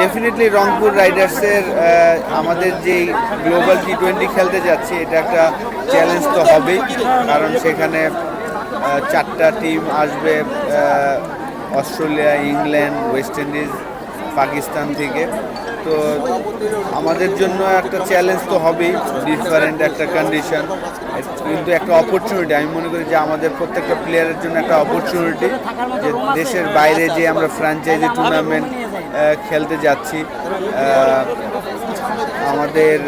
Definitely Rangpur রাইডার্সের আমাদের যে গ্লোবাল টি টোয়েন্টি খেলতে যাচ্ছে, এটা একটা চ্যালেঞ্জ তো হবেই। কারণ সেখানে চারটা টিম আসবে Australia, England, West Indies, Pakistan থেকে। তো আমাদের জন্য একটা চ্যালেঞ্জ তো হবেই ডিফারেন্ট একটা কন্ডিশন কিন্তু একটা অপরচুনিটি আমি মনে করি যে আমাদের প্রত্যেকটা প্লেয়ারের জন্য একটা অপরচুনিটি যে দেশের বাইরে যে আমরা ফ্র্যাঞ্চাইজি টুর্নামেন্ট খেলতে যাচ্ছি। আমাদের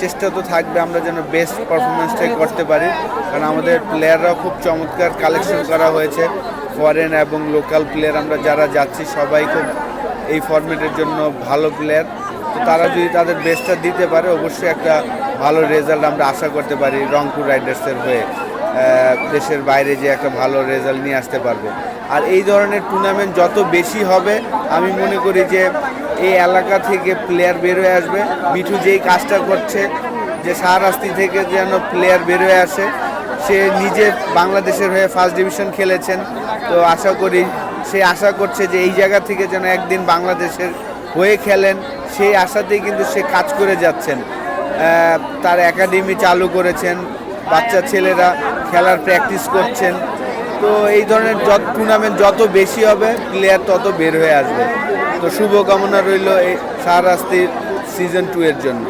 চেষ্টা তো থাকবে আমরা যেন বেস্ট পারফরমেন্সটাই করতে পারি। কারণ আমাদের প্লেয়াররাও খুব চমৎকার কালেকশন করা হয়েছে। ফরেন এবং লোকাল প্লেয়ার আমরা যারা যাচ্ছি, সবাই খুব এই ফরম্যাটের জন্য ভালো প্লেয়ার তো তারা যদি তাদের বেস্টটা দিতে পারে, অবশ্যই একটা ভালো রেজাল্ট আমরা আশা করতে পারি রংপুর রাইডার্সের হয়ে। দেশের বাইরে যে একটা ভালো রেজাল্ট নিয়ে আসতে পারব। আর এই ধরনের টুর্নামেন্ট যত বেশি হবে, আমি মনে করি যে এই এলাকা থেকে প্লেয়ার বের হয়ে আসবে। মিঠু যেই কাজটা করছে, যে শাহরাস্তি থেকে যেন প্লেয়ার বের হয়ে আসে, সে নিজে বাংলাদেশের হয়ে ফার্স্ট ডিভিশন খেলেছেন। তো আশা করি, সে আশা করছে যে এই জায়গা থেকে যেন একদিন বাংলাদেশের হয়ে খেলেন, সেই আশাতেই কিন্তু সে কাজ করে যাচ্ছেন। তার একাডেমি চালু করেছেন, বাচ্চা ছেলেরা খেলার প্র্যাকটিস করছেন। তো এই ধরনের যত টুর্নামেন্ট যত বেশি হবে প্লেয়ার তত বের হয়ে আসবে। তো শুভকামনা রইল এই সারাস্তির সিজন টু এর জন্য।